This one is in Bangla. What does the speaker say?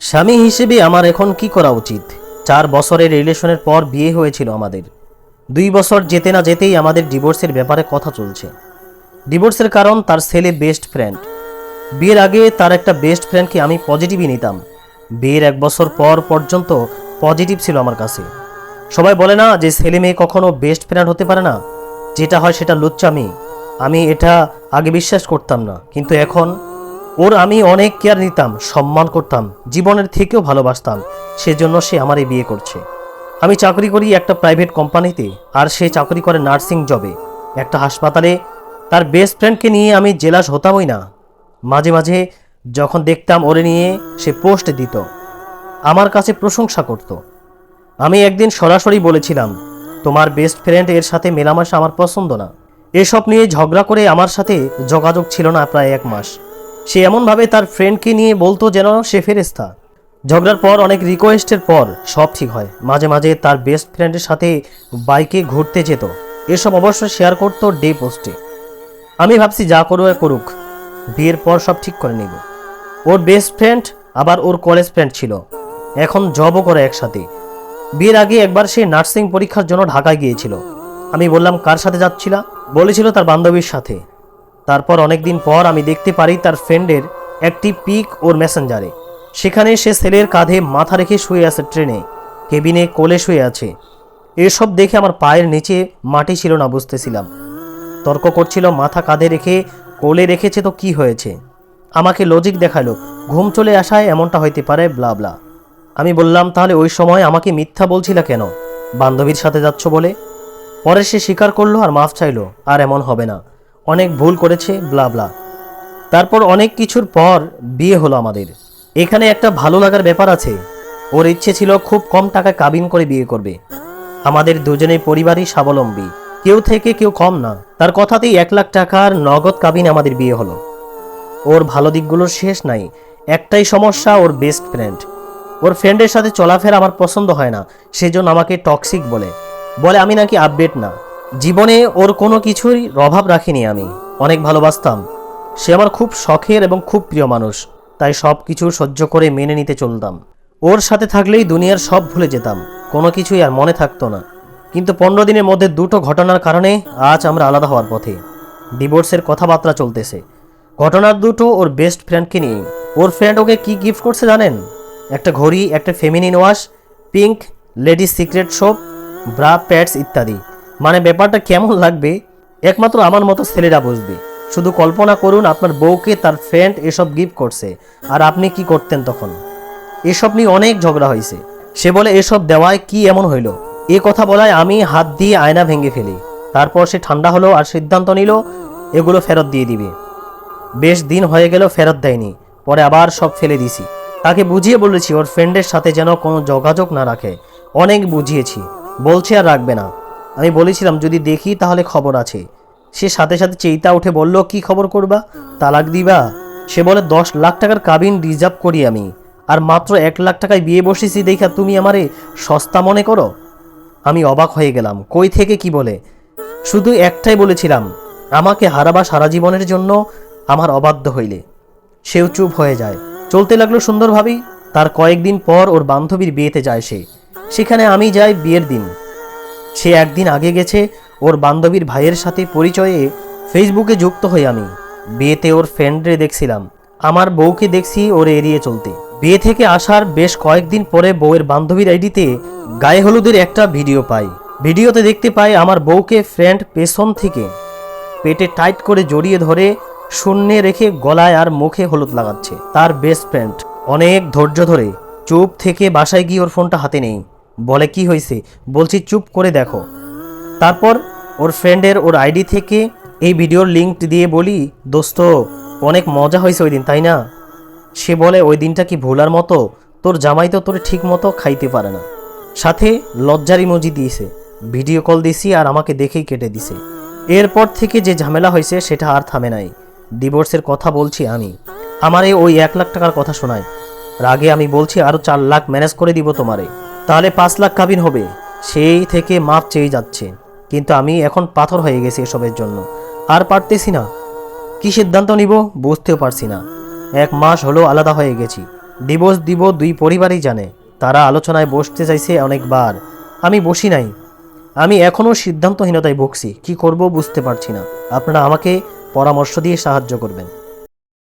স্বামী হিসেবে আমার এখন কি করা উচিত? চার বছরের রিলেশনের পর বিয়ে হয়েছিল আমাদের। দুই বছর যেতে না যেতেই আমাদের ডিভোর্সের ব্যাপারে কথা চলছে। ডিভোর্সের কারণ তার ছেলে বেস্ট ফ্রেন্ড। বিয়ের আগে তার একটা বেস্ট ফ্রেন্ডকে আমি পজিটিভই নিতাম। বিয়ের এক বছর পর পর্যন্ত পজিটিভ ছিল আমার কাছে। সবাই বলে না যে ছেলে মেয়ে কখনো বেস্ট ফ্রেন্ড হতে পারে না। যেটা হয় সেটা লুচ্চামি আমি এটা আগে বিশ্বাস করতাম না। কিন্তু এখন ওর আমি অনেক কেয়ার নিতাম, সম্মান করতাম, জীবনের থেকেও ভালোবাসতাম। সেজন্য সে আমারই বিয়ে করছে। আমি চাকরি করি একটা প্রাইভেট কোম্পানিতে আর সে চাকরি করে নার্সিং জবে একটা হাসপাতালে, তার বেস্ট ফ্রেন্ডকে নিয়ে আমি জেলাস হতামই না। মাঝে মাঝে যখন দেখতাম ওরে নিয়ে, সে পোস্ট দিত। আমার কাছে প্রশংসা করত। আমি একদিন সরাসরি বলেছিলাম, তোমার বেস্ট ফ্রেন্ড এর সাথে মেলামেশা আমার পছন্দ না। এসব নিয়ে ঝগড়া করে আমার সাথে যোগাযোগ ছিল না প্রায় এক মাস। সে এমনভাবে তার ফ্রেন্ডকে নিয়ে বলতো যেন সে ফেরেস্তা ঝগড়ার পর, অনেক রিকোয়েস্টের পর সব ঠিক হয়। মাঝে মাঝে তার বেস্ট ফ্রেন্ডের সাথে বাইকে ঘুরতে যেত। এসব অবশ্য শেয়ার করতো ডে পোস্টে আমি ভাবছি যা করুক করুক, বিয়ের পর সব ঠিক করে নেব। ওর বেস্ট ফ্রেন্ড আবার ওর কলেজ ফ্রেন্ড ছিল। এখন জবও করে একসাথে। বিয়ের আগে একবার সে নার্সিং পরীক্ষার জন্য ঢাকায় গিয়েছিল। আমি বললাম, কার সাথে যাচ্ছিলা? বলেছিল তার বান্ধবীর সাথে। তারপর অনেকদিন পর আমি দেখতে পারি তার ফ্রেন্ডের একটি পিক ওর মেসেঞ্জারে। সেখানে সে ছেলের কাঁধে মাথা রেখে শুয়ে আছে ট্রেনে, কেবিনে কোলে শুয়ে আছে। এসব দেখে আমার পায়ের নিচে মাটি ছিল না বুঝতেছিলাম। তর্ক করছিল, মাথা কাঁধে রেখে কোলে রেখেছে তো কি হয়েছে? আমাকে লজিক দেখাল, ঘুম চলে আসায় এমনটা হইতে পারে ব্লা ব্লা আমি বললাম, তাহলে ওই সময় আমাকে মিথ্যা বলছিল কেন? বান্ধবীর সাথে যাচ্ছ বলে? পরে সে স্বীকার করল আর মাফ চাইলো, আর এমন হবে না। অনেক ভুল করেছে ব্লা ব্লা তারপর অনেক কিছুর পর বিয়ে হলো আমাদের। এখানে একটা ভালো লাগার ব্যাপার আছে। ওর ইচ্ছে ছিল খুব কম টাকা কাবিন করে বিয়ে করবে। আমাদের দুজনেই পরিবারই স্বাবলম্বী। কেউ থেকে কেউ কম না। তার কথাতেই এক লাখ টাকার নগদ কাবিন আমাদের বিয়ে হলো। ওর ভালো দিকগুলোর শেষ নাই। একটাই সমস্যা, ওর বেস্ট ফ্রেন্ড ওর ফ্রেন্ডের সাথে চলাফেরা আমার পছন্দ হয় না। সেজন্য আমাকে টক্সিক বলে। বলে আমি নাকি আপডেট না। জীবনে ওর কোনো কিছুরই অভাব রাখিনি আমি। অনেক ভালোবাসতাম। সে আমার খুব শখের এবং খুব প্রিয় মানুষ, তাই সব কিছু সহ্য করে মেনে নিতে চলতাম। ওর সাথে থাকলেই দুনিয়ার সব ভুলে যেতাম, কোনো কিছুই আর মনে থাকতো না। কিন্তু পনেরো দিনের মধ্যে দুটো ঘটনার কারণে আজ আমরা আলাদা হওয়ার পথে। ডিভোর্সের কথাবার্তা চলতেছে। ঘটনার দুটো ওর বেস্ট ফ্রেন্ডকে নিয়ে। ওর ফ্রেন্ড ওকে কি গিফট করছে জানেন? একটা ঘড়ি, একটা feminine wash pink ladies secret shop bra pads ইত্যাদি। মানে ব্যাপারটা কেমন লাগবে? একমাত্র আমার মতো ছেলেরা বুঝবে। শুধু কল্পনা করুন আপনার বউকে তার ফ্রেন্ড এসব গিফট করছে, আর আপনি কি করতেন তখন? এসব নিয়ে অনেক ঝগড়া হয়েছে। সে বলে, এসব দেওয়ায় কি এমন হইল? এ কথা বলায় আমি হাত দিয়ে আয়না ভেঙে ফেলি। তারপর সে ঠান্ডা হলো আর সিদ্ধান্ত নিল, এগুলো ফেরত দিয়ে দিবে। বেশ দিন হয়ে গেল, ফেরত দেয়নি। পরে আবার সব ফেলে দিছি। তাকে বুঝিয়ে বলেছি, ওর ফ্রেন্ডের সাথে যেন কোনো যোগাযোগ না রাখে। অনেক বুঝিয়েছি। বলছে আর রাখবে না। আমি বলেছিলাম, যদি দেখি তাহলে খবর আছে। সে সাথে সাথে চেইতা উঠে বলল, কি খবর করবা? তালাক দিবা? সে বলে, দশ লাখ টাকার কাবিন রিজার্ভ করি আমি, আর মাত্র এক লাখ টাকায় বিয়ে বসেছি দেখা, তুমি আমারে সস্তা মনে করো? আমি অবাক হয়ে গেলাম, কই থেকে কি বলে? শুধু একটাই বলেছিলাম, আমাকে হারাবা সারা জীবনের জন্য আমার অবাধ্য হইলে। সেও চুপ হয়ে যায়। চলতে লাগল সুন্দরভাবেই তার কয়েকদিন পর ওর বান্ধবীর বিয়েতে যায় সে। সেখানে আমি যাই বিয়ের দিন। সে একদিন আগে গেছে ওর বান্ধবীর ভাইয়ের সাথে পরিচয়ে ফেসবুকে যুক্ত হই আমি। বিয়েতে ওর ফ্রেন্ডরে দেখছিলাম। আমার বউকে দেখছি ওর এড়িয়ে চলতে। বিয়ে থেকে আসার বেশ কয়েকদিন পরে বউয়ের বান্ধবীর আইডিতে গায়ে হলুদের একটা ভিডিও পাই। ভিডিওতে দেখতে পাই আমার বউকে ফ্রেন্ড পেছন থেকে পেটে টাইট করে জড়িয়ে ধরে শূন্যে রেখে গলায় আর মুখে হলুদ লাগাচ্ছে। তার বেস্ট ফ্রেন্ড। অনেক ধৈর্য ধরে চুপ থেকে বাসায় গিয়ে ওর ফোনটা হাতে নেই। বলে, কি হয়েছে? বলছি, চুপ করে দেখো। তারপর ওর ফ্রেন্ডের ওর আইডি থেকে এই ভিডিওর লিঙ্ক দিয়ে বলি, দোস্ত, অনেক মজা হয়েছে ওই দিন, তাই না? সে বলে, ওই দিনটা কি ভোলার মতো? তোর জামাই তো তোর ঠিক মতো খাইতে পারে না। সাথে লজ্জার ইমোজি দিয়েছে, ভিডিও কল দিছি আর আমাকে দেখেই কেটে দিছে। এরপর থেকে যে ঝামেলা হয়েছে সেটা আর থামে নাই। ডিভোর্সের কথা বলছি আমি। আমারে ওই এক লাখ টাকার কথা শোনায়। রাগে আমি বলছি আরও চার লাখ ম্যানেজ করে দিব তোমারে। তাহলে পাঁচ লাখ কাবিন হবে। সেই থেকে মাপ চেয়ে যাচ্ছে। কিন্তু আমি এখন পাথর হয়ে গেছি এসবের জন্য। আর পারতেছি না। কি সিদ্ধান্ত নিব বুঝতেও পারছি না। এক মাস হলো আলাদা হয়ে গেছি। ডিভোর্স দিব দুই পরিবারই জানে। তারা আলোচনায় বসতে চাইছে অনেকবার। আমি বসি নাই। আমি এখনও সিদ্ধান্তহীনতায় ভুগছি। কি করব বুঝতে পারছি না। আপনারা আমাকে পরামর্শ দিয়ে সাহায্য করবেন।